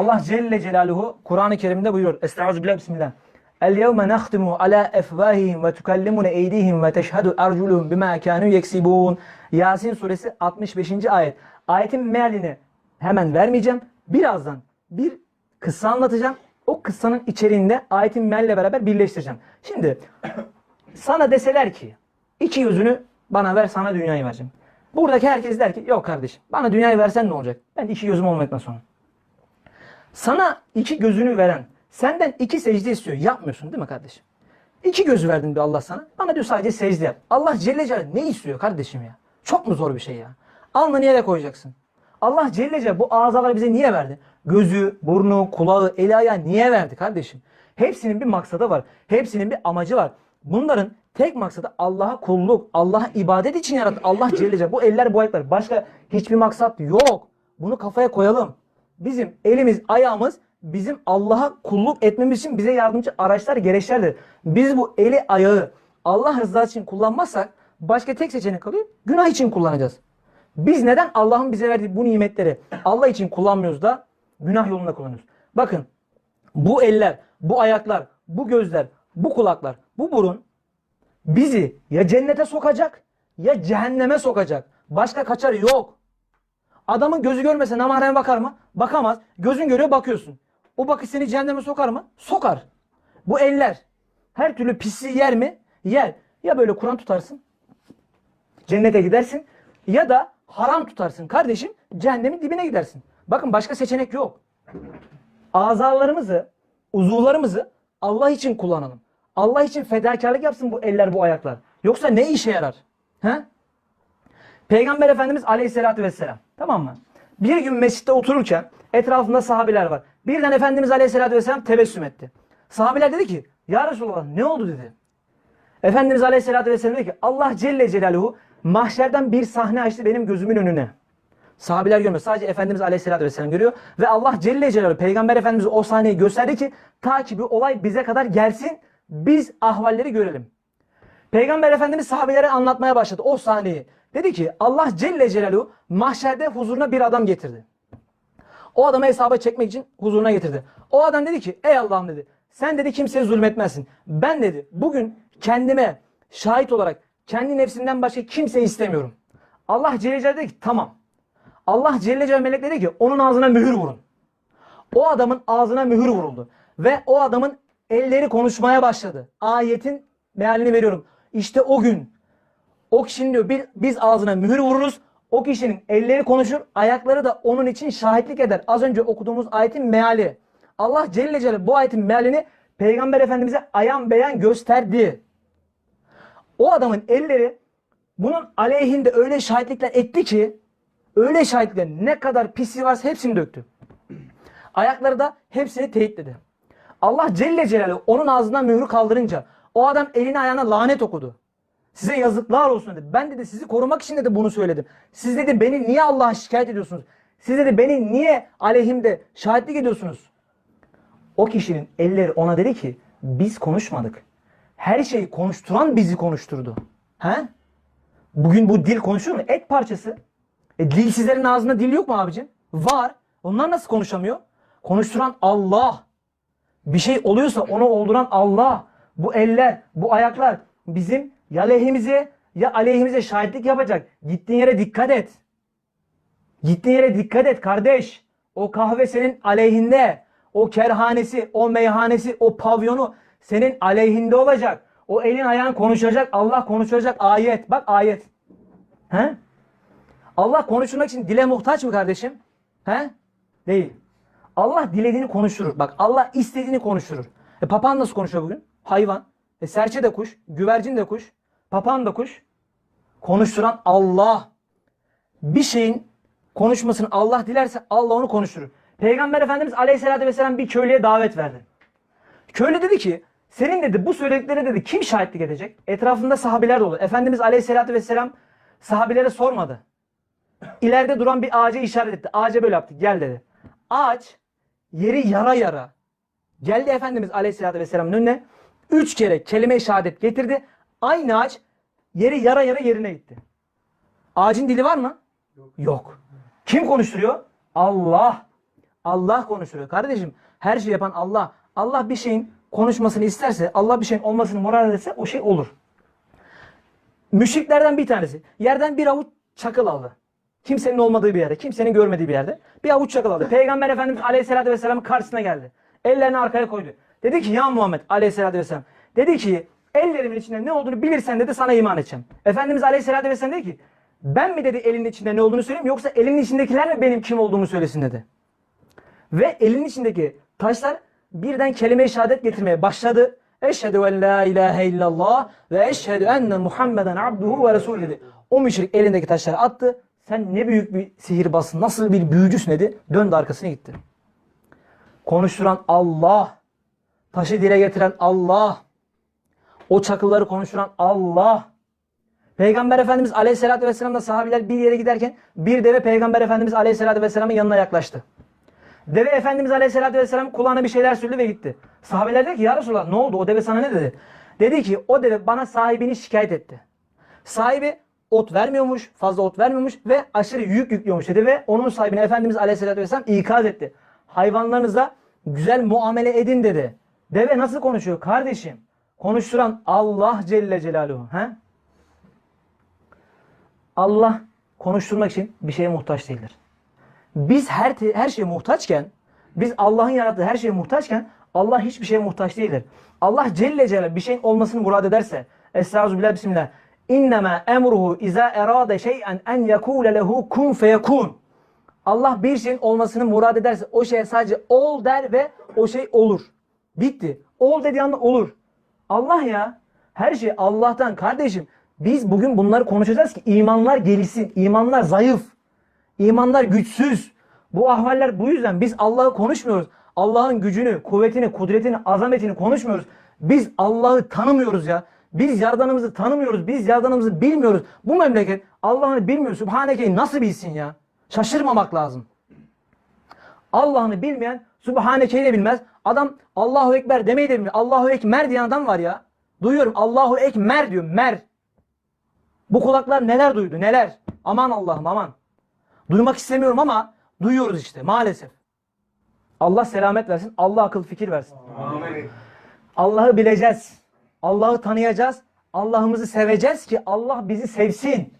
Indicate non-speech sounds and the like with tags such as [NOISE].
Allah Celle Celaluhu Kur'an-ı Kerim'de buyuruyor. Estağfirullah bismillah. El yevme nahtimu ala efvahihim ve tukallimuna eydihim ve teşhedü erculuhum bima kânû yeksibûn. Yasin suresi 65. ayet. Ayetin mealini hemen vermeyeceğim. Birazdan bir kıssa anlatacağım. O kıssanın içeriğinde ayetin mealle beraber birleştireceğim. Şimdi [COUGHS] sana deseler ki iki yüzünü bana ver sana dünyayı vereceğim. Buradaki herkes der ki yok kardeşim bana dünyayı versen ne olacak? Ben iki gözüm olmadıktan sonra. Sana iki gözünü veren senden iki secde istiyor. Yapmıyorsun değil mi kardeşim? İki gözü verdin bir Allah sana. Bana diyor sadece secde yap. Allah Celle Celaluhu ne istiyor kardeşim ya? Çok mu zor bir şey ya? Alnını yere koyacaksın. Allah Celle Celaluhu bu ağzaları bize niye verdi? Gözü, burnu, kulağı, eli ayağı niye verdi kardeşim? Hepsinin bir maksadı var. Hepsinin bir amacı var. Bunların tek maksadı Allah'a kulluk, Allah'a ibadet için yarattı. Allah Celle Celaluhu. Bu eller bu ayaklar. Başka hiçbir maksat yok. Bunu kafaya koyalım. Bizim elimiz, ayağımız bizim Allah'a kulluk etmemiz için bize yardımcı araçlar, gereçlerdir. Biz bu eli, ayağı Allah rızası için kullanmazsak başka tek seçenek kalıyor. Günah için kullanacağız. Biz neden Allah'ın bize verdiği bu nimetleri Allah için kullanmıyoruz da günah yolunda kullanıyoruz? Bakın bu eller, bu ayaklar, bu gözler, bu kulaklar, bu burun bizi ya cennete sokacak ya cehenneme sokacak. Başka kaçarı yok. Adamın gözü görmese namahreme bakar mı? Bakamaz. Gözün görüyor bakıyorsun. O bakış seni cehenneme sokar mı? Sokar. Bu eller her türlü pisliği yer mi? Yer. Ya böyle Kur'an tutarsın. Cennete gidersin. Ya da haram tutarsın kardeşim. Cehennemin dibine gidersin. Bakın başka seçenek yok. Azalarımızı, uzuvlarımızı Allah için kullanalım. Allah için fedakarlık yapsın bu eller, bu ayaklar. Yoksa ne işe yarar? He? Peygamber Efendimiz Aleyhisselatü Vesselam. Tamam mı? Bir gün mescitte otururken etrafında sahabiler var. Birden Efendimiz Aleyhisselatü Vesselam tebessüm etti. Sahabiler dedi ki Ya Resulallah ne oldu dedi. Efendimiz Aleyhisselatü Vesselam dedi ki Allah Celle Celaluhu mahşerden bir sahne açtı benim gözümün önüne. Sahabiler görmüyor. Sadece Efendimiz Aleyhisselatü Vesselam görüyor. Ve Allah Celle Celaluhu Peygamber Efendimiz o sahneyi gösterdi ki ta ki bir olay bize kadar gelsin biz ahvalleri görelim. Peygamber Efendimiz sahabelere anlatmaya başladı o sahneyi. Dedi ki Allah Celle Celaluhu mahşerde huzuruna bir adam getirdi. O adamı hesaba çekmek için huzuruna getirdi. O adam dedi ki ey Allah'ım dedi sen dedi kimseye zulmetmezsin. Ben dedi bugün kendime şahit olarak kendi nefsimden başka kimseyi istemiyorum. Allah Celle Celaluhu dedi ki tamam. Allah Celle Celaluhu melekleri dedi ki onun ağzına mühür vurun. O adamın ağzına mühür vuruldu. Ve o adamın elleri konuşmaya başladı. Ayetin mealini veriyorum. İşte o gün o kişinin diyor bir, biz ağzına mühür vururuz. O kişinin elleri konuşur, ayakları da onun için şahitlik eder. Az önce okuduğumuz ayetin meali. Allah Celle Celaluhu bu ayetin mealini Peygamber Efendimiz'e ayan beyan gösterdi. O adamın elleri bunun aleyhinde öyle şahitlikler etti ki öyle şahitlikler ne kadar pisliği varsa hepsini döktü. Ayakları da hepsini teyitledi. Allah Celle Celaluhu onun ağzından mührü kaldırınca o adam eline ayağına lanet okudu. Size yazıklar olsun dedi. Ben dedi sizi korumak için dedi bunu söyledim. Siz dedi beni niye Allah'a şikayet ediyorsunuz? Siz dedi beni niye aleyhimde şahitlik ediyorsunuz? O kişinin elleri ona dedi ki biz konuşmadık. Her şeyi konuşturan bizi konuşturdu. He? Bugün bu dil konuşuyor mu? Et parçası. E, dilsizlerin ağzında dil yok mu abicim? Var. Onlar nasıl konuşamıyor? Konuşturan Allah. Bir şey oluyorsa onu olduran Allah. Bu eller, bu ayaklar bizim ya lehimize ya aleyhimize şahitlik yapacak. Gittiğin yere dikkat et. Gittiğin yere dikkat et kardeş. O kahve senin aleyhinde. O kerhanesi, o meyhanesi, o pavyonu senin aleyhinde olacak. O elin ayağın konuşacak. Allah konuşacak. Ayet. Bak ayet. He? Allah konuşmak için dile muhtaç mı kardeşim? He? Değil. Allah dilediğini konuşturur. Bak Allah istediğini konuşturur. E papağan nasıl konuşuyor bugün? Hayvan. E serçe de kuş, güvercin de kuş, papağan da kuş. Konuşturan Allah. Bir şeyin konuşmasını Allah dilerse Allah onu konuşturur. Peygamber Efendimiz Aleyhisselatü Vesselam bir köylüye davet verdi. Köylü dedi ki senin dedi bu söyledikleri dedi kim şahitlik edecek? Etrafında sahabiler dolu. Efendimiz Aleyhisselatü Vesselam sahabilere sormadı. İleride duran bir ağaca işaret etti. Ağaca böyle yaptı. Gel dedi. Ağaç yeri yara yara. Geldi Efendimiz Aleyhisselatü Vesselam'ın önüne. Üç kere kelime-i şehadet getirdi. Aynı ağaç yeri yara yara yerine gitti. Ağacın dili var mı? Yok. Yok. Kim konuşturuyor? Allah. Allah konuşturuyor. Kardeşim her şeyi yapan Allah. Allah bir şeyin konuşmasını isterse, Allah bir şeyin olmasını moral ederse o şey olur. Müşriklerden bir tanesi yerden bir avuç çakıl aldı. Kimsenin olmadığı bir yerde, kimsenin görmediği bir yerde bir avuç çakıl aldı. Peygamber Efendimiz Aleyhisselatü Vesselam'ın karşısına geldi. Ellerini arkaya koydu. Dedi ki ya Muhammed Aleyhisselatü Vesselam. Dedi ki ellerimin içinde ne olduğunu bilirsen dedi sana iman edeceğim. Efendimiz Aleyhisselatü Vesselam dedi ki ben mi dedi elinin içinde ne olduğunu söyleyeyim yoksa elinin içindekiler mi benim kim olduğumu söylesin dedi. Ve elinin içindeki taşlar birden kelime-i şehadet getirmeye başladı. Eşhedü en la ilahe illallah ve eşhedü enne Muhammeden abduhu ve resulü dedi. O müşrik elindeki taşları attı. Sen ne büyük bir sihirbazsın, nasıl bir büyücüsün dedi. Döndü arkasına gitti. Konuşturan Allah. Taşı dile getiren Allah. O çakılları konuşturan Allah. Peygamber Efendimiz Aleyhisselatü Vesselam'da sahabiler bir yere giderken bir deve Peygamber Efendimiz Aleyhisselatü Vesselam'ın yanına yaklaştı. Deve Efendimiz Aleyhisselatü Vesselam kulağına bir şeyler söyledi ve gitti. Sahabeler dedi ki ya Resulallah ne oldu o deve sana ne dedi? Dedi ki o deve bana sahibini şikayet etti. Sahibi ot vermiyormuş, fazla ot vermiyormuş ve aşırı yük yüklüyormuş dedi ve onun sahibine Efendimiz Aleyhisselatü Vesselam ikaz etti. Hayvanlarınıza güzel muamele edin dedi. Deve nasıl konuşuyor kardeşim? Konuşturan Allah Celle Celaluhu. He? Allah konuşturmak için bir şeye muhtaç değildir. Biz her her şeye muhtaçken, biz Allah'ın yarattığı her şeye muhtaçken Allah hiçbir şeye muhtaç değildir. Allah Celle Celaluhu bir şeyin olmasını murad ederse, Estağfirullah Bismillah. İnnemâ emruhu izâ erâde şey'en en yekûle lehu kun feyekûn. Allah bir şeyin olmasını murad ederse o şeye sadece ol der ve o şey olur. Bitti. Ol dediği anda olur. Allah ya. Her şey Allah'tan kardeşim. Biz bugün bunları konuşacağız ki imanlar gelişsin. İmanlar zayıf. İmanlar güçsüz. Bu ahvaller bu yüzden biz Allah'ı konuşmuyoruz. Allah'ın gücünü, kuvvetini, kudretini, azametini konuşmuyoruz. Biz Allah'ı tanımıyoruz ya. Biz yaradanımızı tanımıyoruz. Biz yaradanımızı bilmiyoruz. Bu memleket Allah'ını bilmiyor. Sübhaneke'yi nasıl bilsin ya? Şaşırmamak lazım. Allah'ını bilmeyen Sübhaneke'yi de bilmez. Adam Allahu Ekber demeyi de bilmiyor. Allahu Ekmer diyen adam var ya. Duyuyorum Allahu Ekmer diyor. Mer. Bu kulaklar neler duydu neler. Aman Allah'ım aman. Duymak istemiyorum ama duyuyoruz işte maalesef. Allah selamet versin. Allah akıl fikir versin. Allah'ı bileceğiz. Allah'ı tanıyacağız. Allah'ımızı seveceğiz ki Allah bizi sevsin.